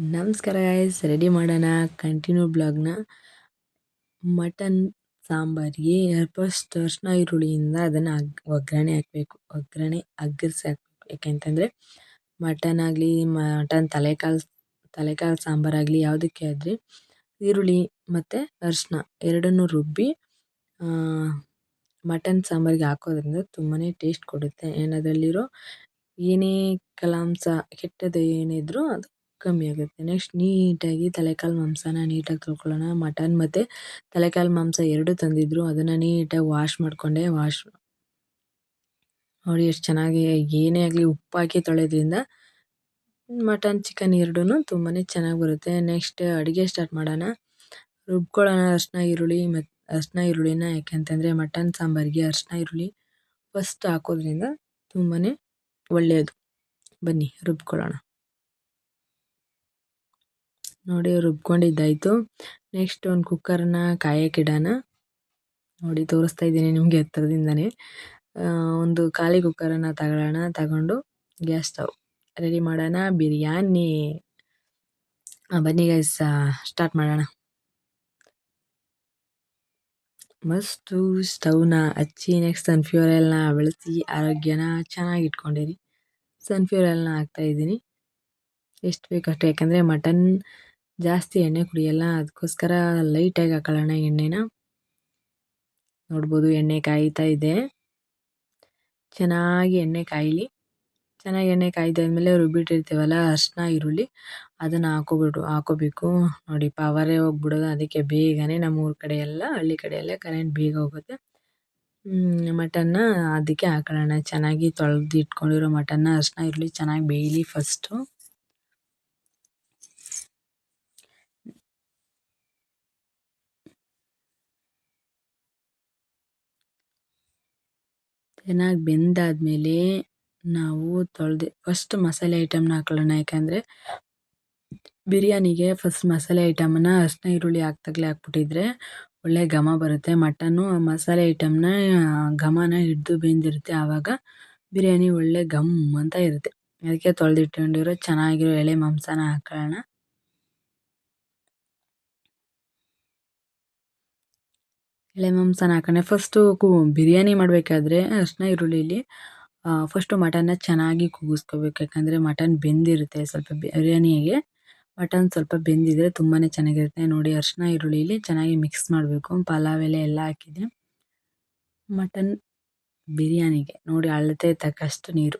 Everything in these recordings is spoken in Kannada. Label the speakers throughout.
Speaker 1: ನಮಸ್ಕಾರ ಗೈಸ್ ರೆಡಿ ಮಾಡೋಣ? ಕಂಟಿನ್ಯೂ ಬ್ಲಾಗ್ನ ಮಟನ್ ಸಾಂಬಾರಿಗೆ ಫಸ್ಟ್ ಅರ್ಶಿನ ಈರುಳ್ಳಿಯಿಂದ ಅದನ್ನು ಅಗ್, ಒಗ್ಗರಣೆ ಹಾಕಬೇಕು. ಒಗ್ಗರಣೆ ಅಗ್ಗರಿಸಿ ಹಾಕಬೇಕು. ಯಾಕೆಂತಂದರೆ ಮಟನ್ ಆಗಲಿ ಮಟನ್ ತಲೆಕಾಲು ತಲೆಕಾಲು ಸಾಂಬಾರಾಗಲಿ ಯಾವುದಕ್ಕೆ ಆದರೆ ಈರುಳ್ಳಿ ಮತ್ತು ಅರ್ಶಿನ ಎರಡನ್ನೂ ರುಬ್ಬಿ ಮಟನ್ ಸಾಂಬಾರಿಗೆ ಹಾಕೋದ್ರಿಂದ ತುಂಬಾ ಟೇಸ್ಟ್ ಕೊಡುತ್ತೆ. ಏನದರಲ್ಲಿರೋ ಏನೇ ಕಲಾಂಶ, ಕೆಟ್ಟದ್ದು ಏನಿದ್ರೂ ಅದು ಕಮ್ಮಿ ಆಗುತ್ತೆ. ನೆಕ್ಸ್ಟ್ ನೀಟಾಗಿ ತಲೆಕಾಲು ಮಾಂಸನ ನೀಟಾಗಿ ತೊಳ್ಕೊಳ್ಳೋಣ. ಮಟನ್ ಮತ್ತು ತಲೆಕಾಲು ಮಾಂಸ ಎರಡು ತಂದಿದ್ದರು ಅದನ್ನು ನೀಟಾಗಿ ವಾಶ್ ಮಾಡಿಕೊಂಡೆ. ವಾಶ್ ನೋಡಿ ಎಷ್ಟು ಚೆನ್ನಾಗಿ, ಏನೇ ಆಗಲಿ ಉಪ್ಪು ಹಾಕಿ ಮಟನ್ ಚಿಕನ್ ಎರಡೂ ತುಂಬಾ ಚೆನ್ನಾಗಿ ಬರುತ್ತೆ. ನೆಕ್ಸ್ಟ್ ಅಡುಗೆ ಸ್ಟಾರ್ಟ್ ಮಾಡೋಣ. ರುಬ್ಕೊಳ್ಳೋಣ ಅರ್ಶಿನ, ಈರುಳ್ಳಿ ಮತ್ತು ಅರ್ಶಿನ, ಈರುಳ್ಳಿನ. ಯಾಕೆಂತಂದರೆ ಮಟನ್ ಸಾಂಬಾರಿಗೆ ಅರ್ಶಿನ, ಈರುಳ್ಳಿ ಫಸ್ಟ್ ಹಾಕೋದ್ರಿಂದ ತುಂಬಾ ಒಳ್ಳೆಯದು. ಬನ್ನಿ, ರುಬ್ಕೊಳ್ಳೋಣ. ನೋಡಿ ರುಬ್ಕೊಂಡಿದ್ದಾಯಿತು. ನೆಕ್ಸ್ಟ್ ಒಂದು ಕುಕ್ಕರ್ನ ಕಾಯಕ್ಕಿಡೋಣ ನೋಡಿ ತೋರಿಸ್ತಾ ಇದ್ದೀನಿ ನಿಮಗೆ ಹತ್ರದಿಂದನೇ. ಒಂದು ಖಾಲಿ ಕುಕ್ಕರನ್ನು ತಗೊಳ್ಳೋಣ. ತಗೊಂಡು ಗ್ಯಾಸ್ ಸ್ಟವ್ ರೆಡಿ ಮಾಡೋಣ. ಬಿರಿಯಾನಿ. ಬನ್ನಿ ಗೈಸ್ ಸ್ಟಾರ್ಟ್ ಮಾಡೋಣ. ಮಸ್ತು ಸ್ಟವ್ನ ಹಚ್ಚಿ ನೆಕ್ಸ್ಟ್ ಸನ್ಫ್ಯೂರ್ ಬೆಳೆಸಿ ಆರೋಗ್ಯನ ಚೆನ್ನಾಗಿ ಇಟ್ಕೊಂಡಿರಿ. ಸನ್ಫ್ಯೂರ್ ಆಯಿಲ್ನ ಹಾಕ್ತಾಯಿದ್ದೀನಿ ಎಷ್ಟು ಬೇಕು ಅಷ್ಟು, ಯಾಕಂದರೆ ಮಟನ್ ಜಾಸ್ತಿ ಎಣ್ಣೆ ಕುಡಿಯಲ್ಲ, ಅದಕ್ಕೋಸ್ಕರ ಲೈಟಾಗಿ ಹಾಕೊಳ್ಳೋಣ ಎಣ್ಣೆನ. ನೋಡ್ಬೋದು ಎಣ್ಣೆ ಕಾಯ್ತಾ ಇದೆ. ಚೆನ್ನಾಗಿ ಎಣ್ಣೆ ಕಾಯಲಿ. ಚೆನ್ನಾಗಿ ಎಣ್ಣೆ ಕಾಯ್ದಾದ್ಮೇಲೆ ರುಬ್ಬಿಟ್ಟಿರ್ತೀವಲ್ಲ ಅರ್ಶಿನ, ಈರುಳ್ಳಿ, ಅದನ್ನು ಹಾಕೋಬಿಟ್ಟು ಹಾಕೋಬೇಕು. ನೋಡಿ, ಪವರೇ ಹೋಗ್ಬಿಡೋದು, ಅದಕ್ಕೆ ಬೇಗನೆ ನಮ್ಮೂರ ಕಡೆ ಎಲ್ಲ ಹಳ್ಳಿ ಕಡೆ ಎಲ್ಲ ಕರೆಂಟ್ ಬೇಗ ಹೋಗುತ್ತೆ. ಮಟನ್ನ ಅದಕ್ಕೆ ಹಾಕೊಳ್ಳೋಣ. ಚೆನ್ನಾಗಿ ತೊಳೆದು ಇಟ್ಕೊಂಡಿರೋ ಮಟನ್ನ, ಅರ್ಶಿನ, ಈರುಳ್ಳಿ ಚೆನ್ನಾಗಿ ಬೇಯಲಿ ಫಸ್ಟು ಚೆನ್ನಾಗಿ ಬೆಂದಾದ್ಮೇಲೆ ನಾವು ತೊಳೆದು ಫಸ್ಟ್ ಮಸಾಲೆ ಐಟಮ್ನ ಹಾಕೊಳ್ಳೋಣ. ಯಾಕಂದರೆ ಬಿರಿಯಾನಿಗೆ ಫಸ್ಟ್ ಮಸಾಲೆ ಐಟಮನ್ನ ಅರಿಶಿನ ಈರುಳ್ಳಿ ಹಾಕ್ದಾಗಲೇ ಹಾಕ್ಬಿಟ್ಟಿದ್ರೆ ಒಳ್ಳೆ ಘಮ ಬರುತ್ತೆ. ಮಟನ್ನು ಮಸಾಲೆ ಐಟಮ್ನ ಘಮನ ಹಿಡ್ದು ಬೆಂದಿರುತ್ತೆ. ಆವಾಗ ಬಿರಿಯಾನಿ ಒಳ್ಳೆ ಘಮ್ ಅಂತ ಇರುತ್ತೆ. ಅದಕ್ಕೆ ತೊಳೆದಿಟ್ಕೊಂಡಿರೋ ಚೆನ್ನಾಗಿರೋ ಎಳೆ ಮಾಂಸನ ಹಾಕೊಳ್ಳೋಣ. ಎಳೆ ಮಾಂಸನ ಹಾಕೊಂಡೆ. ಫಸ್ಟು ಕು ಬಿರಿಯಾನಿ ಮಾಡಬೇಕಾದ್ರೆ ಅರಿಶಿನ ಈರುಳ್ಳಿಲಿ ಫಸ್ಟು ಮಟನ್ನ ಚೆನ್ನಾಗಿ ಕೂಗಿಸ್ಕೋಬೇಕು ಯಾಕಂದರೆ ಮಟನ್ ಬೆಂದಿರುತ್ತೆ ಸ್ವಲ್ಪ ಬಿರಿಯಾನಿಗೆ. ಮಟನ್ ಸ್ವಲ್ಪ ಬೆಂದಿದ್ರೆ ತುಂಬಾ ಚೆನ್ನಾಗಿರುತ್ತೆ. ನೋಡಿ, ಅರಿಶಿನ ಈರುಳ್ಳಿಲಿ ಚೆನ್ನಾಗಿ ಮಿಕ್ಸ್ ಮಾಡಬೇಕು. ಪಲಾವ್ ಎಲೆ ಎಲ್ಲ ಹಾಕಿದೆ ಮಟನ್ ಬಿರಿಯಾನಿಗೆ. ನೋಡಿ, ಅಳತೆ ತಕ್ಕಷ್ಟು ನೀರು.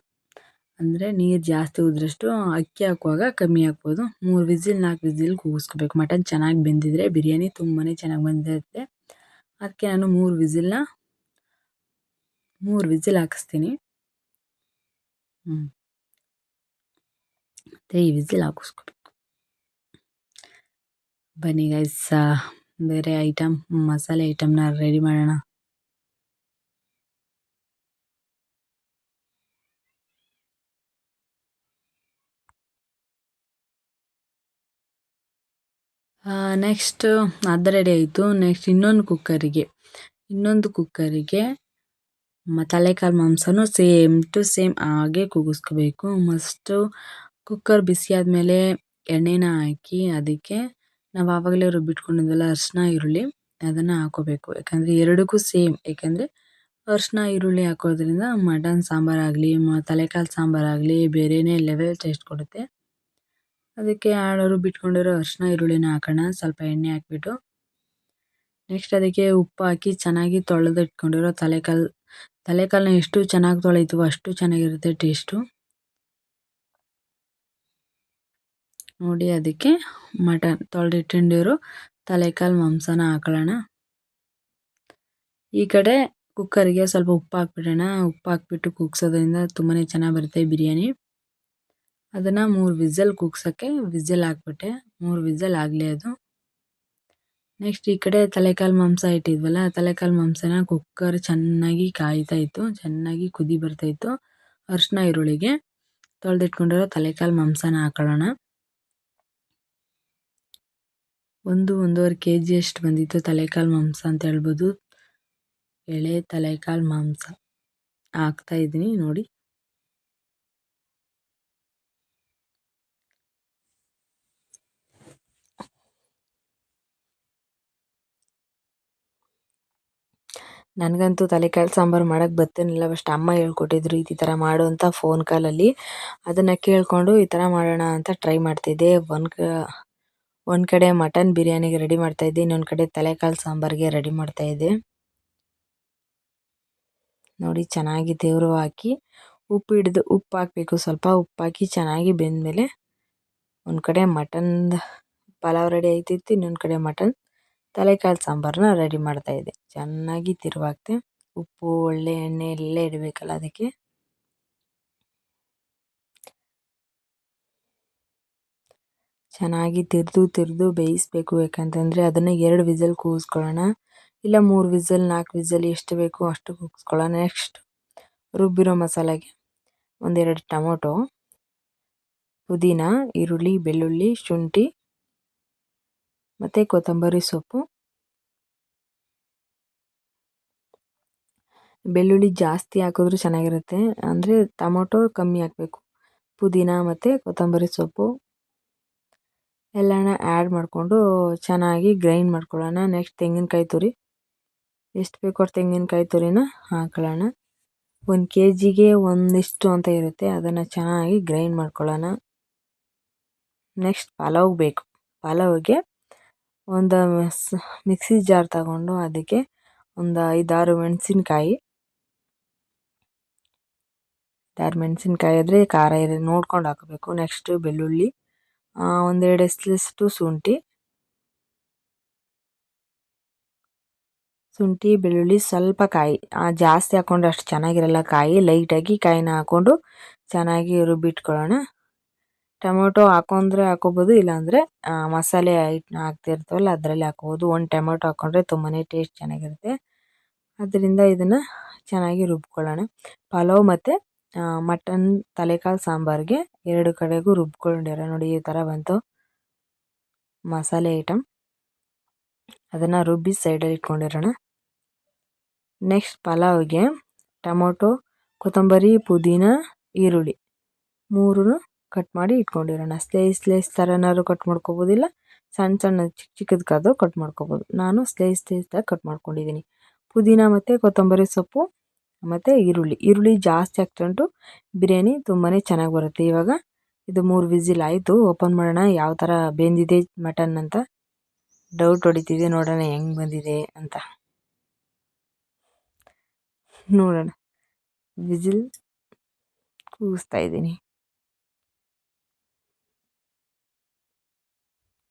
Speaker 1: ಅಂದರೆ ನೀರು ಜಾಸ್ತಿ ಉದ್ರಷ್ಟು ಅಕ್ಕಿ ಹಾಕುವಾಗ ಕಮ್ಮಿ ಹಾಕ್ಬೋದು. ಮೂರು ವಿಸಿಲ್, ನಾಲ್ಕು ವಿಸಿಲ್ ಕೂಗಿಸ್ಕೋಬೇಕು ಮಟನ್ ಚೆನ್ನಾಗಿ ಬೆಂದಿದ್ರೆ ಬಿರಿಯಾನಿ ತುಂಬಾ ಚೆನ್ನಾಗಿ ಬಂದಿರುತ್ತೆ. ಅದಕ್ಕೆ ನಾನು ಮೂರು ವಿಸಿಲ್ನ, ಮೂರು ವಿಸಿಲ್ ಹಾಕಿಸ್ತೀನಿ. ಹ್ಞೂ ತ್ರೀ ವಿಸಿಲ್ ಹಾಕಿಸ್ಕೋಬೇಕು. ಬನ್ನಿ ಗೈಸ್ ಬೇರೆ ಐಟಮ್ ಮಸಾಲೆ ಐಟಮ್ನ ರೆಡಿ ಮಾಡೋಣ. ನೆಕ್ಸ್ಟ್ ಅದು ರೆಡಿ ಆಯಿತು. ನೆಕ್ಸ್ಟ್ ಇನ್ನೊಂದು ಕುಕ್ಕರಿಗೆ ಇನ್ನೊಂದು ಕುಕ್ಕರಿಗೆ ತಲೆಕಾಲು ಮಾಂಸನೂ ಸೇಮ್ ಟು ಸೇಮ್ ಹಾಗೆ ಕೂಗಿಸ್ಕೋಬೇಕು. ಮಸ್ಟು ಕುಕ್ಕರ್ ಬಿಸಿ ಆದಮೇಲೆ ಎಣ್ಣೆನ ಹಾಕಿ ಅದಕ್ಕೆ ನಾವು ಆವಾಗಲೇ ರುಬ್ಬಿಟ್ಕೊಂಡಿದ್ವಲ್ಲ ಅರಿಶಿನ, ಈರುಳ್ಳಿ ಅದನ್ನು ಹಾಕೋಬೇಕು. ಯಾಕಂದರೆ ಎರಡಕ್ಕೂ ಸೇಮ್ ಯಾಕೆಂದರೆ ಅರಿಶಿನ, ಈರುಳ್ಳಿ ಹಾಕೋದ್ರಿಂದ ಮಟನ್ ಸಾಂಬಾರಾಗಲಿ ಮ, ತಲೆಕಾಲು ಸಾಂಬಾರಾಗಲಿ ಬೇರೆಯೇ ಲೆವೆಲ್ ಟೇಸ್ಟ್ ಕೊಡುತ್ತೆ. ಅದಕ್ಕೆ ಆಳೋರು ಬಿಟ್ಕೊಂಡಿರೋ ಅರಿಶಿನ, ಈರುಳ್ಳಿನ ಹಾಕೋಣ. ಸ್ವಲ್ಪ ಎಣ್ಣೆ ಹಾಕ್ಬಿಟ್ಟು. ನೆಕ್ಸ್ಟ್ ಅದಕ್ಕೆ ಉಪ್ಪು ಹಾಕಿ ಚೆನ್ನಾಗಿ ತೊಳೆದು ಇಟ್ಕೊಂಡಿರೋ ತಲೆಕಾಲು ತಲೆಕಾಲನ್ನ ಎಷ್ಟು ಚೆನ್ನಾಗಿ ತೊಳಿತೀವೋ ಅಷ್ಟು ಚೆನ್ನಾಗಿರುತ್ತೆ ಟೇಸ್ಟು ನೋಡಿ ಅದಕ್ಕೆ ಮಟನ್ ತೊಳೆದಿಟ್ಟಿರೋ ತಲೆಕಾಲು ಮಾಂಸನ ಹಾಕೊಳ್ಳೋಣ. ಈ ಕಡೆ ಕುಕ್ಕರಿಗೆ ಸ್ವಲ್ಪ ಉಪ್ಪು ಹಾಕ್ಬಿಡೋಣ. ಉಪ್ಪು ಹಾಕ್ಬಿಟ್ಟು ಕುಗ್ಸೋದ್ರಿಂದ ತುಂಬಾ ಚೆನ್ನಾಗಿ ಬರುತ್ತೆ ಬಿರಿಯಾನಿ. ಅದನ್ನು ಮೂರು ವಿಸಲ್ ಕೂಗ್ಸೋಕ್ಕೆ ವಿಸಲ್ ಹಾಕ್ಬಿಟ್ಟೆ. ಮೂರು ವಿಸಲ್ ಆಗಲಿ ಅದು. ನೆಕ್ಸ್ಟ್ ಈ ಕಡೆ ತಲೆಕಾಲು ಮಾಂಸ ಇಟ್ಟಿದ್ವಲ್ಲ ತಲೆಕಾಲು ಮಾಂಸನ ಕುಕ್ಕರ್ ಚೆನ್ನಾಗಿ ಕಾಯ್ತಾ ಇತ್ತು, ಚೆನ್ನಾಗಿ ಕುದಿ ಬರ್ತಾ ಇತ್ತು ಅರಿಶಿನ ಈರುಳ್ಳಿಗೆ. ತೊಳೆದಿಟ್ಕೊಂಡಿರೋ ತಲೆಕಾಲು ಮಾಂಸನ ಹಾಕೊಳ್ಳೋಣ. ಒಂದು ಒಂದೂವರೆ ಕೆ ಜಿಯಷ್ಟು ಬಂದಿತ್ತು ತಲೆಕಾಲು ಮಾಂಸ ಅಂತ ಹೇಳ್ಬೋದು. ಎಳೆ ತಲೆಕಾಲು ಮಾಂಸ. ಹಾಕ್ತಾ ಇದ್ದೀನಿ ನೋಡಿ. ನನಗಂತೂ ತಲೆಕಾಳು ಸಾಂಬಾರು ಮಾಡೋಕ್ಕೆ ಬರ್ತಿರ್ಲಿಲ್ಲ ಫಸ್ಟ್ ಅಮ್ಮ ಹೇಳ್ಕೊಟ್ಟಿದ್ರು, ಈ ಥರ ಮಾಡು ಅಂತ ಫೋನ್ ಕಾಲಲ್ಲಿ ಅದನ್ನು ಕೇಳಿಕೊಂಡು, ಈ ಥರ ಮಾಡೋಣ ಅಂತ ಟ್ರೈ ಮಾಡ್ತಿದ್ದೆ. ಒಂದು ಕ, ಒಂದು ಕಡೆ ಮಟನ್ ಬಿರಿಯಾನಿಗೆ ರೆಡಿ ಮಾಡ್ತಾಯಿದ್ದೆ ಇನ್ನೊಂದು ಕಡೆ ತಲೆಕಾಳು ಸಾಂಬಾರಿಗೆ ರೆಡಿ ಮಾಡ್ತಾಯಿದ್ದೆ ನೋಡಿ, ಚೆನ್ನಾಗಿ ದೇವರು ಹಾಕಿ, ಉಪ್ಪು ಹಿಡಿದು ಉಪ್ಪು ಹಾಕಬೇಕು. ಸ್ವಲ್ಪ ಉಪ್ಪು ಹಾಕಿ ಚೆನ್ನಾಗಿ ಬೆಂದಮೇಲೆ, ಒಂದು ಕಡೆ ಮಟನ್ ಪಲಾವ್ ರೆಡಿ ಆಯ್ತಿತ್ತು. ಇನ್ನೊಂದು ಕಡೆ ಮಟನ್ ತಲೆಕಾಳು ಸಾಂಬಾರನ್ನ ರೆಡಿ ಮಾಡ್ತಾಯಿದ್ದೆ ಚೆನ್ನಾಗಿ ತಿರುವಾಗ್ತೆ. ಉಪ್ಪು, ಒಳ್ಳೆ ಎಣ್ಣೆ ಎಲ್ಲ ಇಡಬೇಕಲ್ಲ ಅದಕ್ಕೆ. ಚೆನ್ನಾಗಿ ತಿರ್ದು ತಿರ್ದು ಬೇಯಿಸ್ಬೇಕು. ಯಾಕಂತಂದರೆ ಅದನ್ನು ಎರಡು ವಿಸಲ್ ಕೂಗಿಸ್ಕೊಳ್ಳೋಣ. ಇಲ್ಲ ಮೂರು ವಿಸಲ್, ನಾಲ್ಕು ವಿಸಲ್ ಎಷ್ಟು ಬೇಕು ಅಷ್ಟು ಕೂಗಿಸ್ಕೊಳ್ಳೋಣ ನೆಕ್ಸ್ಟ್ ರುಬ್ಬಿರೋ ಮಸಾಲೆಗೆ ಒಂದೆರಡು ಟೊಮೊಟೊ, ಪುದೀನ, ಈರುಳ್ಳಿ, ಬೆಳ್ಳುಳ್ಳಿ, ಶುಂಠಿ ಮತ್ತು ಕೊತ್ತಂಬರಿ ಸೊಪ್ಪು. ಬೆಳ್ಳುಳ್ಳಿ ಜಾಸ್ತಿ ಹಾಕಿದ್ರು ಚೆನ್ನಾಗಿರುತ್ತೆ. ಅಂದರೆ ಟೊಮೊಟೊ ಕಮ್ಮಿ ಹಾಕಬೇಕು. ಪುದೀನ ಮತ್ತು ಕೊತ್ತಂಬರಿ ಸೊಪ್ಪು. ಎಲ್ಲನ ಆ್ಯಡ್ ಮಾಡಿಕೊಂಡು ಚೆನ್ನಾಗಿ ಗ್ರೈಂಡ್ ಮಾಡ್ಕೊಳ್ಳೋಣ. ನೆಕ್ಸ್ಟ್ ತೆಂಗಿನಕಾಯಿ ತುರಿ. ಎಷ್ಟು ಬೇಕೋ ಅಷ್ಟು ತೆಂಗಿನಕಾಯಿ ತುರಿನ ಹಾಕೊಳ್ಳೋಣ. ಒಂದು ಕೆ ಜಿಗೆ ಒಂದಿಷ್ಟು ಅಂತ ಇರುತ್ತೆ. ಅದನ್ನು ಚೆನ್ನಾಗಿ ಗ್ರೈಂಡ್ ಮಾಡ್ಕೊಳ್ಳೋಣ. ನೆಕ್ಸ್ಟ್ ಪಲಾವ್ ಬೇಕು. ಪಲಾವ್ಗೆ ಒಂದು ಮಿಕ್ಸಿ ಜಾರ್ ತಗೊಂಡು ಅದಕ್ಕೆ ಒಂದು ಐದಾರು ಮೆಣಸಿನ್ಕಾಯಿ. ಐದಾರು ಮೆಣಸಿನ್ಕಾಯಿ ಆದರೆ ಖಾರ ಇರೋ, ನೋಡ್ಕೊಂಡು ಹಾಕಬೇಕು. ನೆಕ್ಸ್ಟ್ ಬೆಳ್ಳುಳ್ಳಿ ಒಂದೆರಡು ಎಸ್ಲಷ್ಟು ಶುಂಠಿ. ಶುಂಠಿ, ಬೆಳ್ಳುಳ್ಳಿ ಸ್ವಲ್ಪ ಕಾಯಿ ಜಾಸ್ತಿ ಹಾಕ್ಕೊಂಡ್ರೆ ಅಷ್ಟು ಚೆನ್ನಾಗಿರಲ್ಲ ಕಾಯಿ. ಲೈಟಾಗಿ ಕಾಯಿನ ಹಾಕ್ಕೊಂಡು ಚೆನ್ನಾಗಿ ರುಬ್ಬಿಟ್ಕೊಳ್ಳೋಣ. ಟೊಮೊಟೊ ಹಾಕೊಂಡ್ರೆ ಹಾಕೋಬೋದು, ಇಲ್ಲಾಂದರೆ ಮಸಾಲೆ ಹಾಕ್ತಿರ್ತೀವಲ್ಲ, ಅದರಲ್ಲಿ ಹಾಕೋಬಹುದು ಒಂದು ಟೊಮೊಟೊ ಹಾಕ್ಕೊಂಡ್ರೆ ತುಂಬಾ ಟೇಸ್ಟ್ ಚೆನ್ನಾಗಿರುತ್ತೆ. ಅದರಿಂದ ಇದನ್ನು ಚೆನ್ನಾಗಿ ರುಬ್ಕೊಳ್ಳೋಣ. ಪಲಾವ್ ಮತ್ತು ಮಟನ್ ತಲೆಕಾಲು ಸಾಂಬಾರಿಗೆ ಎರಡು ಕಡೆಗೂ ರುಬ್ಕೊಂಡಿರೋ ನೋಡಿ, ಈ ಥರ ಬಂತು ಮಸಾಲೆ ಐಟಮ್ ಅದನ್ನು ರುಬ್ಬಿ ಸೈಡಲ್ಲಿ ಇಟ್ಕೊಂಡಿರೋಣ. ನೆಕ್ಸ್ಟ್ ಪಲಾವ್ಗೆ ಟೊಮೊಟೊ, ಕೊತ್ತಂಬರಿ, ಪುದೀನ, ಈರುಳ್ಳಿ ಮೂರೂ ಕಟ್ ಮಾಡಿ ಇಟ್ಕೊಂಡಿರೋಣ. ಸ್ಲೈಸ್ ಸ್ಲೈಸ್ ಥರನಾದ್ರು ಕಟ್ ಮಾಡ್ಕೋಬೋದಿಲ್ಲ? ಸಣ್ಣ ಸಣ್ಣ ಚಿಕ್ಕ ಚಿಕ್ಕದಕ್ಕಾದರೂ ಕಟ್ ಮಾಡ್ಕೋಬೋದು. ನಾನು ಸ್ಲೈಸ್ ಥರ ಕಟ್ ಮಾಡ್ಕೊಂಡಿದ್ದೀನಿ. ಪುದೀನ ಮತ್ತು ಕೊತ್ತಂಬರಿ ಸೊಪ್ಪು, ಮತ್ತು ಈರುಳ್ಳಿ. ಈರುಳ್ಳಿ ಜಾಸ್ತಿ ಹಾಕ್ಕೊಂಡು ಬಿರಿಯಾನಿ ತುಂಬಾ ಚೆನ್ನಾಗಿ ಬರುತ್ತೆ ಇವಾಗ. ಇದು ಮೂರು ವಿಸಿಲ್ ಆಯಿತು. ಓಪನ್ ಮಾಡೋಣ. ಯಾವ ಥರ ಬೆಂದಿದೆ ಮಟನ್ ಅಂತ. ಡೌಟ್ ಹೊಡಿತಿದೆ. ನೋಡೋಣ ಹೆಂಗೆ ಬಂದಿದೆ ಅಂತ. ನೋಡೋಣ. ವಿಸಿಲ್ ಕೂಗಿಸ್ತಾ ಇದ್ದೀನಿ.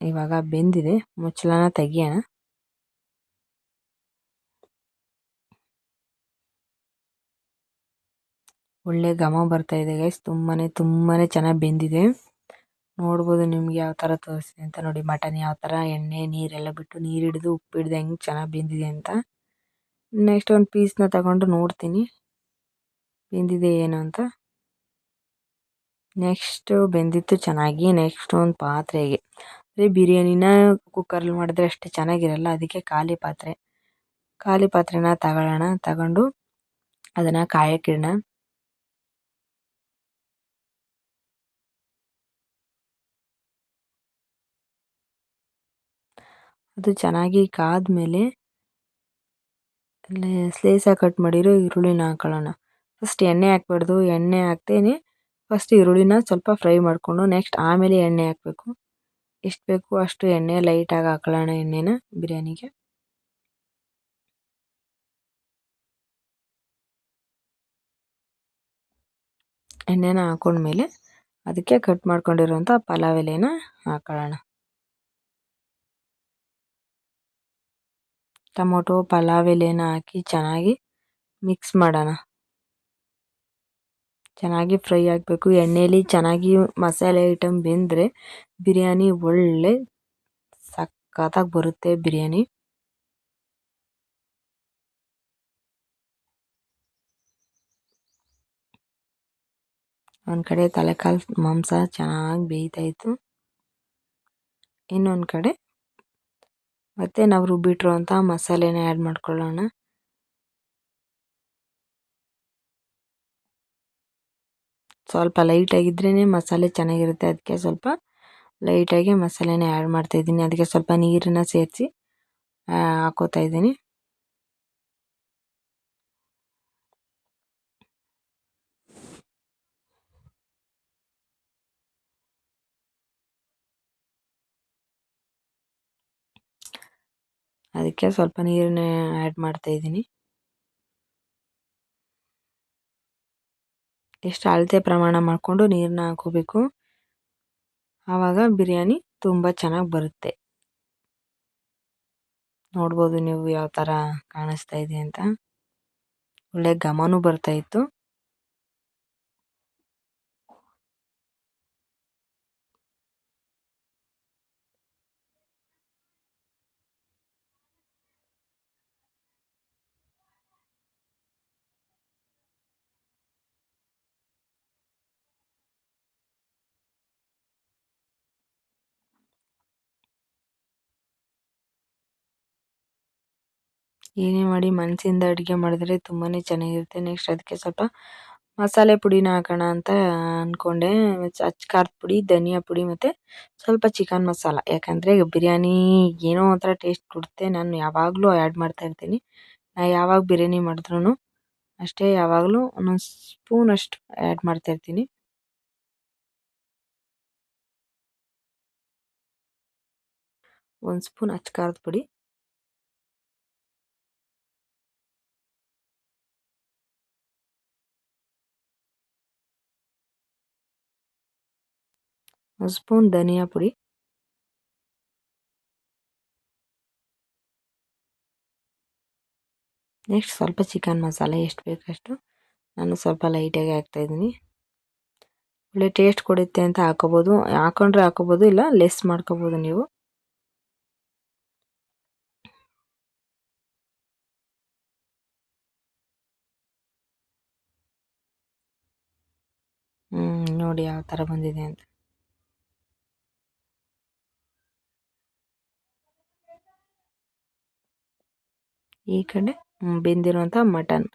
Speaker 1: ಇವಾಗ ಬೆಂದಿದೆ. ಮುಚ್ಚಳನ ತೆಗಿಯೋಣ. ಒಳ್ಳೆ ಘಮ ಬರ್ತಾ ಇದೆ ಗೈಸ್ ತುಂಬಾ ತುಂಬಾನೇ ಚೆನ್ನಾಗಿ ಬೆಂದಿದೆ. ನೋಡ್ಬೋದು ನಿಮ್ಗೆ ಯಾವ ಥರ ತೋರಿಸಿದೆ ಅಂತ ನೋಡಿ. ಮಟನ್ ಯಾವ ಥರ ಎಣ್ಣೆ, ನೀರೆಲ್ಲ ಬಿಟ್ಟು ನೀರು ಹಿಡಿದು ಉಪ್ಪು ಹಿಡ್ದು ಹೆಂಗೆ ಚೆನ್ನಾಗಿ ಬೆಂದಿದೆ ಅಂತ. ನೆಕ್ಸ್ಟ್ ಒಂದು ಪೀಸ್ನ ತಗೊಂಡು ನೋಡ್ತೀನಿ. ಬೆಂದಿದೆ ಏನು ಅಂತ. ನೆಕ್ಸ್ಟು ಬೆಂದಿತ್ತು ಚೆನ್ನಾಗಿ ನೆಕ್ಸ್ಟ್ ಒಂದು ಪಾತ್ರೆಗೆ. ಅದೇ ಬಿರಿಯಾನಿನ ಕುಕ್ಕರಲ್ಲಿ ಮಾಡಿದ್ರೆ ಅಷ್ಟು ಚೆನ್ನಾಗಿರಲ್ಲ, ಅದಕ್ಕೆ ಖಾಲಿ ಪಾತ್ರೆ. ಖಾಲಿ ಪಾತ್ರೆನ ತಗೊಳ್ಳೋಣ. ತಗೊಂಡು ಅದನ್ನು ಕಾಯಕ್ಕಿಡೋಣ ಅದು ಚೆನ್ನಾಗಿ ಕಾದ್ಮೇಲೆ ಸ್ಲೇಸಾಗಿ ಕಟ್ ಮಾಡಿರೋ ಈರುಳ್ಳಿನ ಹಾಕೊಳ್ಳೋಣ. ಫಸ್ಟ್ ಎಣ್ಣೆ ಹಾಕ್ಬಾರ್ದು. ಎಣ್ಣೆ ಹಾಕ್ದೇನೆ ಫಸ್ಟ್ ಈರುಳ್ಳಿನ ಸ್ವಲ್ಪ ಫ್ರೈ ಮಾಡಿಕೊಂಡು ನೆಕ್ಸ್ಟ್ ಆಮೇಲೆ ಎಣ್ಣೆ ಹಾಕಬೇಕು. ಎಷ್ಟು ಬೇಕು ಅಷ್ಟು ಎಣ್ಣೆ ಲೈಟಾಗಿ ಹಾಕೊಳ್ಳೋಣ ಎಣ್ಣೆನ ಬಿರಿಯಾನಿಗೆ. ಎಣ್ಣೆನ ಹಾಕೊಂಡ್ಮೇಲೆ ಅದಕ್ಕೆ ಕಟ್ ಮಾಡ್ಕೊಂಡಿರುವಂಥ ಪಲಾವ್ ಎಲೆನ ಹಾಕೊಳ್ಳೋಣ. ಟೊಮೊಟೊ, ಪಲಾವ್ ಎಲೆನ ಹಾಕಿ ಚೆನ್ನಾಗಿ ಮಿಕ್ಸ್ ಮಾಡೋಣ. ಚೆನ್ನಾಗಿ ಫ್ರೈ ಆಗಬೇಕು. ಎಣ್ಣೆಯಲ್ಲಿ ಚೆನ್ನಾಗಿ ಮಸಾಲೆ ಐಟಮ್ ಬೆಂದರೆ ಬಿರಿಯಾನಿ ಒಳ್ಳೆ ಸಖತ್ತಾಗಿ ಬರುತ್ತೆ ಬಿರಿಯಾನಿ. ಒಂದು ಕಡೆ ತಲೆಕಾಲು ಮಾಂಸ ಚೆನ್ನಾಗಿ ಬೇಯ್ತಾಯಿತ್ತು ಇನ್ನೊಂದು ಕಡೆ ಮತ್ತೆ ನಾವು ರುಬ್ಬಿಟ್ಟಿರುವಂಥ ಮಸಾಲೆನ ಆ್ಯಡ್ ಮಾಡ್ಕೊಳ್ಳೋಣ. ಸ್ವಲ್ಪ ಲೈಟಾಗಿದ್ರೇ ಮಸಾಲೆ ಚೆನ್ನಾಗಿರುತ್ತೆ. ಅದಕ್ಕೆ ಸ್ವಲ್ಪ ಲೈಟಾಗಿ ಮಸಾಲೆನ ಆ್ಯಡ್ ಮಾಡ್ತಾಯಿದ್ದೀನಿ ಅದಕ್ಕೆ ಸ್ವಲ್ಪ ನೀರನ್ನ ಸೇರಿಸಿ ಹಾಕೋತಾ ಇದ್ದೀನಿ. ಅದಕ್ಕೆ ಸ್ವಲ್ಪ ನೀರನ್ನ ಆ್ಯಡ್ ಮಾಡ್ತಾಯಿದ್ದೀನಿ ಎಷ್ಟು ಅಳತೆ ಪ್ರಮಾಣ ಮಾಡಿಕೊಂಡು ನೀರನ್ನ ಹಾಕೋಬೇಕು ಆವಾಗ ಬಿರಿಯಾನಿ ತುಂಬ ಚೆನ್ನಾಗಿ ಬರುತ್ತೆ. ನೋಡ್ಬೋದು ನೀವು ಯಾವ ಥರ ಕಾಣಿಸ್ತಾ ಇದೆ ಅಂತ. ಒಳ್ಳೆ ಘಮನೂ ಬರ್ತಾ ಇತ್ತು. ಏನೇ ಮಾಡಿ ಮನಸ್ಸಿಂದ ಅಡುಗೆ ಮಾಡಿದ್ರೆ ತುಂಬಾ ಚೆನ್ನಾಗಿರುತ್ತೆ. ನೆಕ್ಸ್ಟ್ ಅದಕ್ಕೆ ಸ್ವಲ್ಪ ಮಸಾಲೆ ಪುಡಿನ ಹಾಕೋಣ ಅಂತ ಅಂದ್ಕೊಂಡೆ ಅಚ್ಚ ಖಾರದ ಪುಡಿ, ಧನಿಯಾ ಪುಡಿ ಮತ್ತು ಸ್ವಲ್ಪ ಚಿಕನ್ ಮಸಾಲ ಯಾಕಂದರೆ ಬಿರಿಯಾನಿ ಏನೋ ಒಂಥರ ಟೇಸ್ಟ್ ಕೊಡುತ್ತೆ. ನಾನು ಯಾವಾಗಲೂ ಆ್ಯಡ್ ಮಾಡ್ತಾ ಇರ್ತೀನಿ. ನಾ ಯಾವಾಗ ಬಿರಿಯಾನಿ ಮಾಡಿದ್ರೂ ಅಷ್ಟೇ, ಯಾವಾಗಲೂ ಒಂದೊಂದು ಸ್ಪೂನಷ್ಟು ಆ್ಯಡ್ ಮಾಡ್ತಾ ಇರ್ತೀನಿ. ಒಂದು ಸ್ಪೂನ್ ಅಚ್ಚ ಖಾರದ ಪುಡಿ. ಒಂದು ಸ್ಪೂನ್ ಧನಿಯಾ ಪುಡಿ ನೆಕ್ಸ್ಟ್ ಸ್ವಲ್ಪ ಚಿಕನ್ ಮಸಾಲೆ ಎಷ್ಟು ಬೇಕಷ್ಟು ನಾನು ಸ್ವಲ್ಪ ಲೈಟಾಗಿ ಹಾಕ್ತಾಯಿದ್ದೀನಿ ಒಳ್ಳೆ ಟೇಸ್ಟ್ ಕೊಡುತ್ತೆ ಅಂತ ಹಾಕೋಬೋದು. ಹಾಕೊಂಡ್ರೆ ಹಾಕೋಬೋದು, ಇಲ್ಲ ಲೆಸ್ ಮಾಡ್ಕೋಬೋದು ನೀವು. ನೋಡಿ ಯಾವ ಥರ ಬಂದಿದೆ ಅಂತ. ಈ ಕಡೆ ಬೆಂದಿರುವಂಥ ಮಟನ್.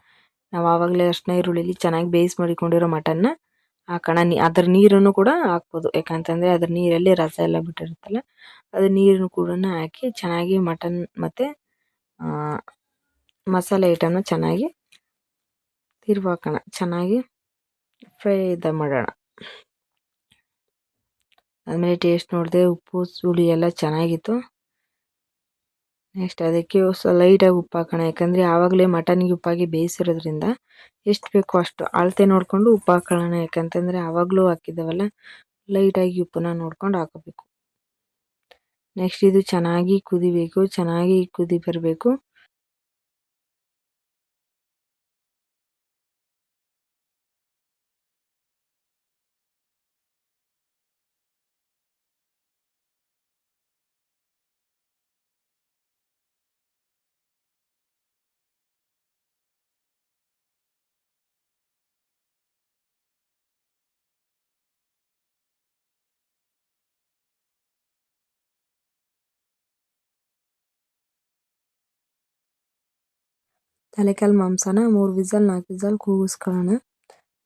Speaker 1: ನಾವು ಆವಾಗಲೇ ಅರ್ಶಿನ ಈರುಳ್ಳಿಲಿ ಚೆನ್ನಾಗಿ ಬೇಯಿಸಿ ಮಾಡಿಕೊಂಡಿರೋ ಮಟನ್ನ ಹಾಕೋಣ ನೀ, ಅದ್ರ ನೀರನ್ನು ಕೂಡ ಹಾಕ್ಬೋದು. ಯಾಕಂತಂದರೆ ಅದ್ರ ನೀರಲ್ಲಿ ರಸ ಎಲ್ಲ ಬಿಟ್ಟಿರುತ್ತಲ್ಲ ಅದು ನೀರನ್ನು ಕೂಡ ಹಾಕಿ ಚೆನ್ನಾಗಿ ಮಟನ್ ಮತ್ತು ಮಸಾಲೆ ಐಟಮ್ನ ಚೆನ್ನಾಗಿ ತಿರ್ವಾಕೋಣ. ಚೆನ್ನಾಗಿ ಫ್ರೈ ಇದು ಮಾಡೋಣ. ಆಮೇಲೆ ಟೇಸ್ಟ್ ನೋಡಿದೆ ಉಪ್ಪು, ಸುಳಿ ಎಲ್ಲ ಚೆನ್ನಾಗಿತ್ತು. ನೆಕ್ಸ್ಟ್ ಅದಕ್ಕೆ ಲೈಟಾಗಿ ಉಪ್ಪು ಹಾಕೋಣ ಯಾಕಂದರೆ ಆವಾಗಲೇ ಮಟನ್ಗೆ ಉಪ್ಪಾಗಿ ಬೇಯಿಸಿರೋದ್ರಿಂದ ಎಷ್ಟು ಬೇಕೋ ಅಷ್ಟು ಅಳತೆ ನೋಡಿಕೊಂಡು ಉಪ್ಪು ಹಾಕೊಳ್ಳೋಣ ಯಾಕಂತಂದರೆ ಆವಾಗಲೂ ಹಾಕಿದ್ದಾವಲ್ಲ ಲೈಟಾಗಿ ಉಪ್ಪನ್ನ ನೋಡ್ಕೊಂಡು ಹಾಕೋಬೇಕು. ನೆಕ್ಸ್ಟ್ ಇದು ಚೆನ್ನಾಗಿ ಕುದಿಬೇಕು. ಚೆನ್ನಾಗಿ ಕುದಿ ಬರಬೇಕು. ತಲೆಕಾಲು ಮಾಂಸನ, ಮೂರು ವಿಸಲ್, ನಾಲ್ಕು ವಿಸಲ್ ಕೂಗಿಸ್ಕೊಳ್ಳೋಣ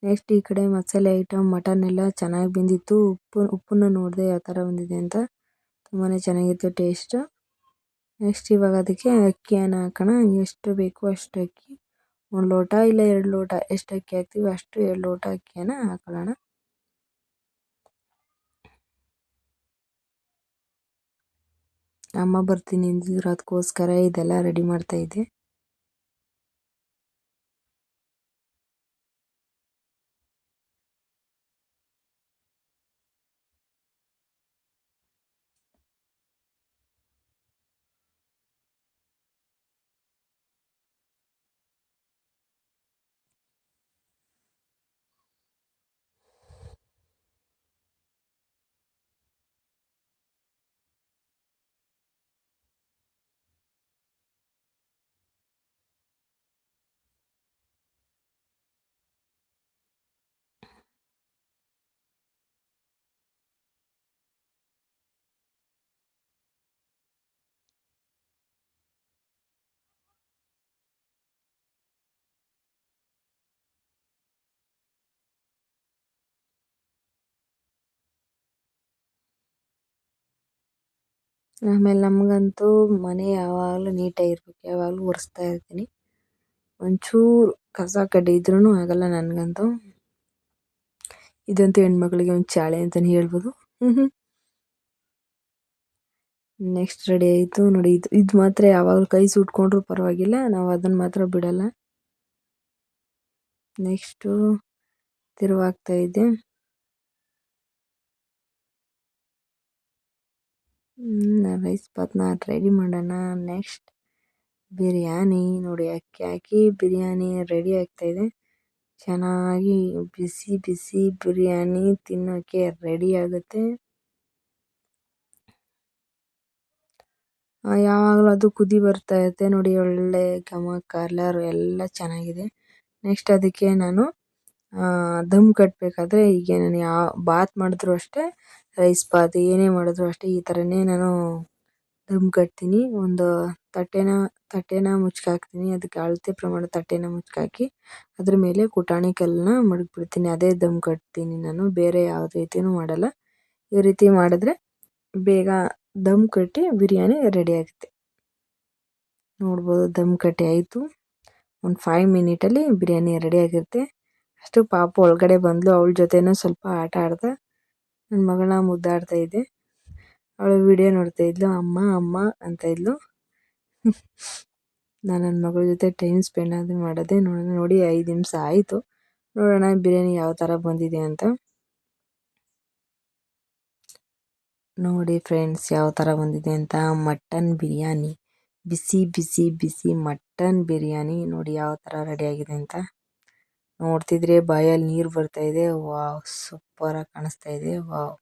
Speaker 1: ನೆಕ್ಸ್ಟ್ ಈ ಕಡೆ ಮಸಾಲೆ ಐಟಮ್ ಮಟನ್ ಎಲ್ಲ ಚೆನ್ನಾಗಿ ಬೆಂದಿತ್ತು. ಉಪ್ಪು, ಉಪ್ಪನ್ನು ನೋಡಿದೆ ಯಾವ ಥರ ಬಂದಿದೆ ಅಂತ ತುಂಬಾ ಚೆನ್ನಾಗಿತ್ತು ಟೇಸ್ಟ್ ನೆಕ್ಸ್ಟ್ ಇವಾಗ ಅದಕ್ಕೆ ಅಕ್ಕಿಯನ್ನು ಹಾಕೋಣ. ಎಷ್ಟು ಬೇಕು ಅಷ್ಟು ಅಕ್ಕಿ. ಒಂದು ಲೋಟ ಇಲ್ಲ ಎರಡು ಲೋಟ, ಎಷ್ಟು ಅಕ್ಕಿ ಹಾಕ್ತೀವಿ ಅಷ್ಟು ಎರಡು ಲೋಟ ಅಕ್ಕಿಯನ್ನು ಹಾಕೊಳ್ಳೋಣ. ಅಮ್ಮ ಬರ್ತೀನಿ ಅಂದಿದ್ರು ಅದಕ್ಕೋಸ್ಕರ ಇದೆಲ್ಲ ರೆಡಿ ಮಾಡ್ತಾ ಆಮೇಲೆ ನಮಗಂತೂ ಮನೆ ಯಾವಾಗಲೂ ನೀಟಾಗಿರ್ಬೇಕು, ಯಾವಾಗಲೂ ಒರೆಸ್ತಾ ಇರ್ತೀನಿ. ಒಂಚೂರು ಕಸ ಕಡ್ಡಿ ಇದ್ರೂ ಆಗಲ್ಲ ನನಗಂತೂ. ಇದಂತೂ ಹೆಣ್ಮಕ್ಳಿಗೆ ಒಂದು ಚಾಳೆ ಅಂತಲೇ ಹೇಳ್ಬೋದು. ನೆಕ್ಸ್ಟ್ ರೆಡಿ ಆಯಿತು, ನೋಡಿ, ಇದು ಇದು ಮಾತ್ರ ಯಾವಾಗಲೂ ಕೈ ಸುಟ್ಕೊಂಡ್ರೂ ಪರವಾಗಿಲ್ಲ, ನಾವು ಅದನ್ನು ಮಾತ್ರ ಬಿಡಲ್ಲ. ನೆಕ್ಸ್ಟು ತಿರುವಾಗ್ತಾ ಇದೆ. ರೈಸ್ ಬಾತ್ನ ರೆಡಿ ಮಾಡೋಣ ನೆಕ್ಸ್ಟ್ ಬಿರಿಯಾನಿ ನೋಡಿ, ಅಕ್ಕಿ ಹಾಕಿ ಬಿರಿಯಾನಿ ರೆಡಿ ಇದೆ. ಚೆನ್ನಾಗಿ ಬಿಸಿ ಬಿಸಿ ಬಿರಿಯಾನಿ ತಿನ್ನೋಕ್ಕೆ ರೆಡಿ ಆಗುತ್ತೆ. ಯಾವಾಗಲೂ ಅದು ಕುದಿ ಬರ್ತಾ ಇರುತ್ತೆ ನೋಡಿ, ಒಳ್ಳೆ ಘಮ ಕಲರ್ ಎಲ್ಲ ಚೆನ್ನಾಗಿದೆ. ನೆಕ್ಸ್ಟ್ ಅದಕ್ಕೆ ನಾನು ಧಮ್ ಕಟ್ಟಬೇಕಾದ್ರೆ ಈಗ ನಾನು ಯಾವ ಬಾತ್ ಮಾಡಿದ್ರು ಅಷ್ಟೇ ರೈಸ್ ಬಾತ್ ಏನೇ ಮಾಡಿದ್ರು ಅಷ್ಟೇ ಈ ಥರನೇ ನಾನು ದಮ್ ಕಟ್ತೀನಿ. ಒಂದು ತಟ್ಟೆನ ತಟ್ಟೆನ ಮುಚ್ಚಾಕ್ತೀನಿ. ಅದಕ್ಕೆ ಅಳತೆ ಪ್ರಮಾಣ ತಟ್ಟೆನ ಮುಚ್ಚಾಕಿ ಅದ್ರ ಮೇಲೆ ಕುಟಾಣಿ ಕಲ್ಲನ್ನ ಮಡಗ್ಬಿಡ್ತೀನಿ. ಅದೇ ದಮ್ ಕಟ್ತೀನಿ ನಾನು. ಬೇರೆ ಯಾವ ರೀತಿಯೂ ಮಾಡಲ್ಲ. ಈ ರೀತಿ ಮಾಡಿದ್ರೆ ಬೇಗ ದಮ್ ಕಟ್ಟಿ ಬಿರಿಯಾನಿ ರೆಡಿ ಆಗುತ್ತೆ. ನೋಡ್ಬೋದು ದಮ್ ಕಟ್ಟಿ ಆಯಿತು. ಒಂದು ಫೈವ್ ಮಿನಿಟಲ್ಲಿ ಬಿರಿಯಾನಿ ರೆಡಿ ಆಗಿರುತ್ತೆ. ಅಷ್ಟು ಪಾಪ ಒಳಗಡೆ ಬಂದಳು ಅವಳ ಜೊತೆನೂ ಸ್ವಲ್ಪ ಆಟ ಆಡ್ದೆ ನನ್ನ ಮಗಳನ್ನ ಮುದ್ದಾಡ್ತಾ ಇದ್ದೆ. ಅವಳು ವಿಡಿಯೋ ನೋಡ್ತಾ ಇದ್ಲು, ಅಮ್ಮ ಅಮ್ಮ ಅಂತ ಇದ್ಲು. ನಾನು ನನ್ನ ಮಗಳ ಜೊತೆ ಟೈಮ್ ಸ್ಪೆಂಡ್ ಅದು ಮಾಡೋದೆ ನೋಡೋಣ ನೋಡಿ ಐದು ನಿಮಿಷ ಆಯಿತು. ನೋಡೋಣ ಬಿರಿಯಾನಿ ಯಾವ ಥರ ಬಂದಿದೆ ಅಂತ. ನೋಡಿ ಫ್ರೆಂಡ್ಸ್ ಯಾವ ಥರ ಬಂದಿದೆ ಅಂತ. ಮಟನ್ ಬಿರಿಯಾನಿ. ಬಿಸಿ ಬಿಸಿ ಬಿಸಿ ಮಟನ್ ಬಿರಿಯಾನಿ. ನೋಡಿ ಯಾವ ಥರ ರೆಡಿಯಾಗಿದೆ ಅಂತ. ನೋಡ್ತಿದ್ರೆ, ಬಾಯಲ್ಲಿ ನೀರು ಬರ್ತಾ ಇದೆ. ವಾವ್ ಸೂಪರಾಗಿ ಕಾಣಿಸ್ತಾ ಇದೆ. ವಾವ್.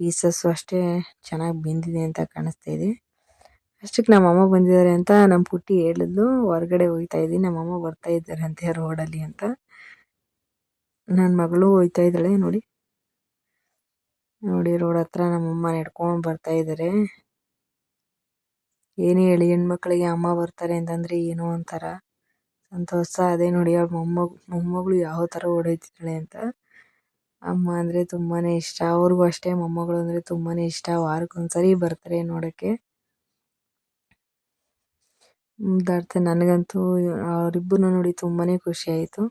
Speaker 1: ಪೀಸಸ್ ಅಷ್ಟೇ ಚೆನ್ನಾಗಿ ಬೆಂದಿದೆ ಅಂತ ಕಾಣಿಸ್ತಾ ಇದೆ. ಅಷ್ಟಕ್ಕೆ ನಮ್ಮಮ್ಮ ಬಂದಿದ್ದಾರೆ ಅಂತ ನಮ್ಮ ಪುಟ್ಟಿ ಹೇಳಿದ್ಲು. ಹೊರಗಡೆ ಹೋಗ್ತಾ ಇದ್ದೀನಿ. ನಮ್ಮಮ್ಮ ಬರ್ತಾ ಇದ್ದಾರೆ ಅಂತೆ ರೋಡಲ್ಲಿ ಅಂತ. ನನ್ನ ಮಗಳು ಹೋಯ್ತಾ ಇದ್ದಾಳೆ, ನೋಡಿ. ನೋಡಿ, ರೋಡ್ ಹತ್ರ ನಮ್ಮಮ್ಮ ನಡ್ಕೊಂಡು ಬರ್ತಾ ಇದ್ದಾರೆ. ಏನೇ ಹೇಳಿ ಹೆಣ್ಮಕ್ಳಿಗೆ ಅಮ್ಮ ಬರ್ತಾರೆ ಅಂತಂದ್ರೆ ಏನೋ ಒಂಥರ. ಸಂತೋಷ, ಅದೇ ನೋಡಿ ಅವ್ಳ ಮೊಮ್ಮಗ, ಮೊಮ್ಮಗಳು ಯಾವ ಥರ ಓಡೋಯ್ತಿದ್ದಾಳೆ ಅಂತ. ಅಮ್ಮ ಅಂದರೆ ತುಂಬಾ ಇಷ್ಟ. ಅವ್ರಿಗೂ ಅಷ್ಟೇ, ಮೊಮ್ಮಗಳು ಅಂದರೆ ತುಂಬಾ ಇಷ್ಟ. ವಾರಕ್ಕೊಂದ್ಸರಿ ಬರ್ತಾರೆ ನೋಡೋಕ್ಕೆ. ಮುದ್ದಾಡ್ತೆ ನನಗಂತೂ ಅವರಿಬ್ಬರನ್ನ ನೋಡಿ ತುಂಬಾ ಖುಷಿ ಆಯಿತು.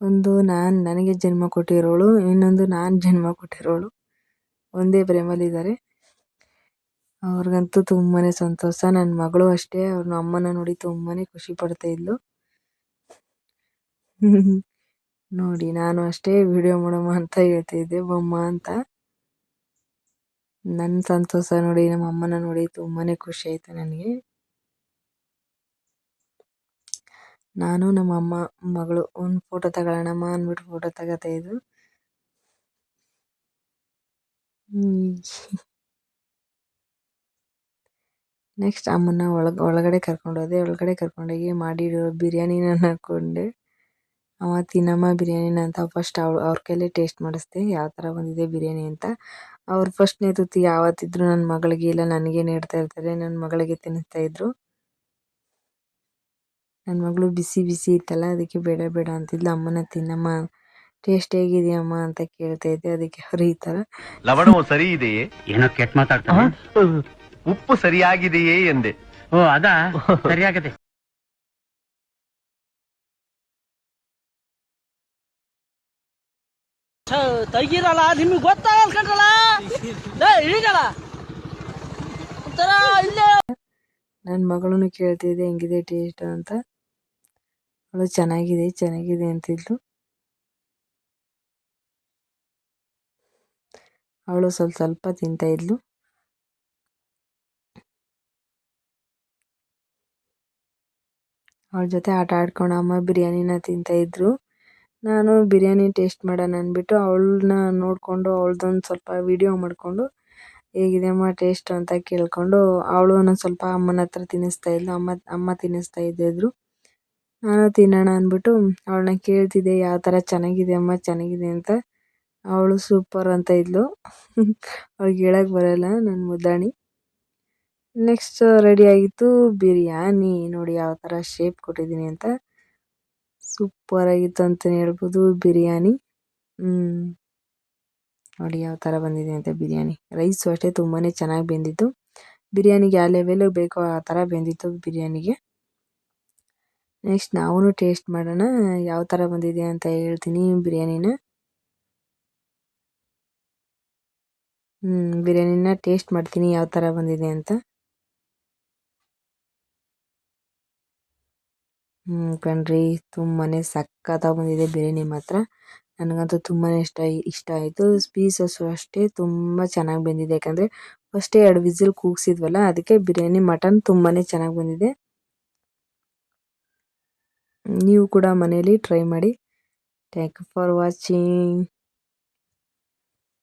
Speaker 1: ಒಂದು ನಾನು, ನನಗೆ ಜನ್ಮ ಕೊಟ್ಟಿರೋಳು, ಇನ್ನೊಂದು ನಾನು ಜನ್ಮ ಕೊಟ್ಟಿರೋಳು. ಒಂದೇ ಪ್ರೇಮಲ್ಲಿದ್ದಾರೆ. ಅವ್ರಿಗಂತೂ ತುಂಬಾನೇ ಸಂತೋಷ. ನನ್ನ ಮಗಳು ಅಷ್ಟೇ ಅವ್ರ ಅಮ್ಮನ ನೋಡಿ ತುಂಬಾನೇ ಖುಷಿ ಪಡ್ತಾ ಇದ್ಲು. ನೋಡಿ, ನಾನು ಅಷ್ಟೇ ವಿಡಿಯೋ ಮಾಡಮ್ಮ ಅಂತ ಹೇಳ್ತಾ ಇದ್ದೆ, ಬೊಮ್ಮ ಅಂತ. ನನ್ನ ಸಂತೋಷ ನೋಡಿ, ನಮ್ಮ ಅಮ್ಮನ ನೋಡಿ ತುಂಬಾನೇ ಖುಷಿ ಆಯ್ತು ನನಗೆ. ನಾನು ನಮ್ಮ ಅಮ್ಮ, ಮಗಳು, ಒಂದು ಫೋಟೋ ತಗೊಳ್ಳೋಣಮ್ಮ ಅಂದ್ಬಿಟ್ಟು ಫೋಟೋ ತಗೋತಾ ಇದ್ವು. ನೆಕ್ಸ್ಟ್ ಅಮ್ಮನ ಒಳಗೆ ಒಳಗಡೆ ಕರ್ಕೊಂಡೋದೆ ಒಳಗಡೆ ಕರ್ಕೊಂಡೋಗಿ ಮಾಡಿರೋ ಬಿರಿಯಾನಿನ ಹಾಕ್ಕೊಂಡೆ ಅಮ್ಮ ತಿನ್ನಮ್ಮ ಬಿರಿಯಾನಿನ ಅಂತ ಫಸ್ಟ್ ಅವ್ರು ಅವ್ರ ಕೈಲೇ ಟೇಸ್ಟ್ ಮಾಡಿಸ್ದೆ. ಯಾವ ಥರ ಬಂದಿದೆ ಬಿರಿಯಾನಿ ಅಂತ. ಅವ್ರು ಫಸ್ಟ್ನೇ ತುತ್ತಿ ಯಾವತ್ತಿದ್ರು ನನ್ನ ಮಗಳಿಗೆ ಇಲ್ಲ ನನಗೆ ನೀಡ್ತಾ ಇರ್ತಾರೆ. ನನ್ನ ಮಗಳಿಗೆ ತಿನ್ನಿಸ್ತಾ ಇದ್ರು. ನನ್ನ ಮಗಳು ಬಿಸಿ ಬಿಸಿ ಇತ್ತಲ್ಲ ಅದಕ್ಕೆ ಬೇಡ ಬೇಡ ಅಂತಿದ್ಲು. ಅಮ್ಮನ ತಿನ್ನಮ್ಮ ಟೇಸ್ಟ್ ಹೇಗಿದೆಯಮ್ಮ ಅಂತ ಕೇಳ್ತಾ ಇದ್ದೆ. ಅದಕ್ಕೆ ಅವ್ರು ಈ ಥರ
Speaker 2: ಲವಣವು ಸರಿ ಇದೆಯೇ?
Speaker 3: ಏನೋ ಕೆಟ್ಟ ಮಾತಾಡ್ತಾನೆ.
Speaker 2: ಉಪ್ಪು ಸರಿಯಾಗಿದೆಯೇ ಎಂದೆ.
Speaker 3: ಓ ಅದಾ? ಸರಿಯಾಗದೆ.
Speaker 4: ತೆಗೀರಲ್ಲ ನಿಮಗೆ ಗೊತ್ತಾಗಲ್ಲ ಕಂಡ್ರಲ್ಲ ಇಳಿಗಲ್ಲ ಒಂಥರ ಇಲ್ಲೇ
Speaker 1: ನನ್ನ ಮಗಳೂ ಕೇಳ್ತಿದ್ದೆ ಹೆಂಗಿದೆ ಟೇಸ್ಟ್ ಅಂತ. ಅವಳು ಚೆನ್ನಾಗಿದೆ ಚೆನ್ನಾಗಿದೆ ಅಂತಿದ್ಲು. ಅವಳು ಸ್ವಲ್ಪ ಸ್ವಲ್ಪ ತಿಂತಾ ಇದ್ಲು. ಅವಳ ಜೊತೆ ಆಟ ಆಡ್ಕೊಂಡು ಅಮ್ಮ ಬಿರಿಯಾನಿನ ತಿಂತಾ ಇದ್ರು. ನಾನು ಬಿರಿಯಾನಿ ಟೇಸ್ಟ್ ಮಾಡೋಣ ಅಂದ್ಬಿಟ್ಟು ಅವಳನ್ನ ನೋಡಿಕೊಂಡು ಅವಳದೊಂದು ಸ್ವಲ್ಪ ವಿಡಿಯೋ ಮಾಡಿಕೊಂಡು ಹೇಗಿದೆ ಅಮ್ಮ ಟೇಸ್ಟ್ ಅಂತ ಕೇಳಿಕೊಂಡು ಅವಳು ಒಂದೊಂದು ಸ್ವಲ್ಪ ಅಮ್ಮನ ಹತ್ರ ತಿನ್ನಿಸ್ತಾ ಇದ್ಲು. ಅಮ್ಮ ಅಮ್ಮ ತಿನ್ನಿಸ್ತಾ ಇದ್ದಿದ್ರು ನಾನು ತಿನ್ನೋಣ ಅಂದ್ಬಿಟ್ಟು ಅವಳನ್ನ ಕೇಳ್ತಿದ್ದೆ, ಯಾವ ಥರ ಚೆನ್ನಾಗಿದೆ ಅಮ್ಮ, ಚೆನ್ನಾಗಿದೆ ಅಂತ. ಅವಳು ಸೂಪರ್ ಅಂತ ಇದ್ಲು. ಅವ್ಳಿಗೆ ಹೇಳಕ್ಕೆ ಬರೋಲ್ಲ ನನ್ನ ಮುದ್ದಾಣಿ. ನೆಕ್ಸ್ಟ್ ರೆಡಿ ಆಗಿತ್ತು ಬಿರಿಯಾನಿ. ನೋಡಿ ಯಾವ ಥರ ಶೇಪ್ ಕೊಟ್ಟಿದ್ದೀನಿ ಅಂತ. ಸೂಪರ್ ಆಗಿತ್ತು ಅಂತಲೇ ಹೇಳ್ಬೋದು ಬಿರಿಯಾನಿ. ನೋಡಿ ಯಾವ ಥರ ಬಂದಿದೆ ಅಂತ ಬಿರಿಯಾನಿ. ರೈಸು ಅಷ್ಟೇ ತುಂಬಾ ಚೆನ್ನಾಗಿ ಬೆಂದಿತ್ತು. ಬಿರಿಯಾನಿಗೆ ಯಾವ ಲೆವೆಲ್ ಬೇಕೋ ಆ ಥರ ಬೆಂದಿತ್ತು ಬಿರಿಯಾನಿಗೆ. ನೆಕ್ಸ್ಟ್ ನಾವೂ ಟೇಸ್ಟ್ ಮಾಡೋಣ. ಯಾವ ಥರ ಬಂದಿದೆ ಅಂತ ಹೇಳ್ತೀನಿ ಬಿರಿಯಾನಿನ. ಹ್ಞೂ ಬಿರಿಯಾನಿನ ಟೇಸ್ಟ್ ಮಾಡ್ತೀನಿ ಯಾವ ಥರ ಬಂದಿದೆ ಅಂತ. ಹ್ಮ್, ಕಣ್ರಿ. ತುಂಬಾನೇ ಸಕ್ಕತ್ತಾಗಿ ಬಂದಿದೆ ಬಿರಿಯಾನಿ ಮಾತ್ರ. ನನಗಂತೂ ತುಂಬಾನೇ ಇಷ್ಟ ಇಷ್ಟ ಆಯಿತು. ಪೀಸಸ್ಸು ಅಷ್ಟೇ ತುಂಬ ಚೆನ್ನಾಗಿ ಬಂದಿದೆ. ಯಾಕಂದರೆ ಫಸ್ಟೇ ಎರಡು ವಿಸಿಲ್ ಕೂಗಿಸಿದ್ವಲ್ಲ, ಅದಕ್ಕೆ ಬಿರಿಯಾನಿ ಮಟನ್ ತುಂಬಾನೇ ಚೆನ್ನಾಗಿ ಬಂದಿದೆ. ನೀವು ಕೂಡ ಮನೇಲಿ ಟ್ರೈ ಮಾಡಿ. Thank you for watching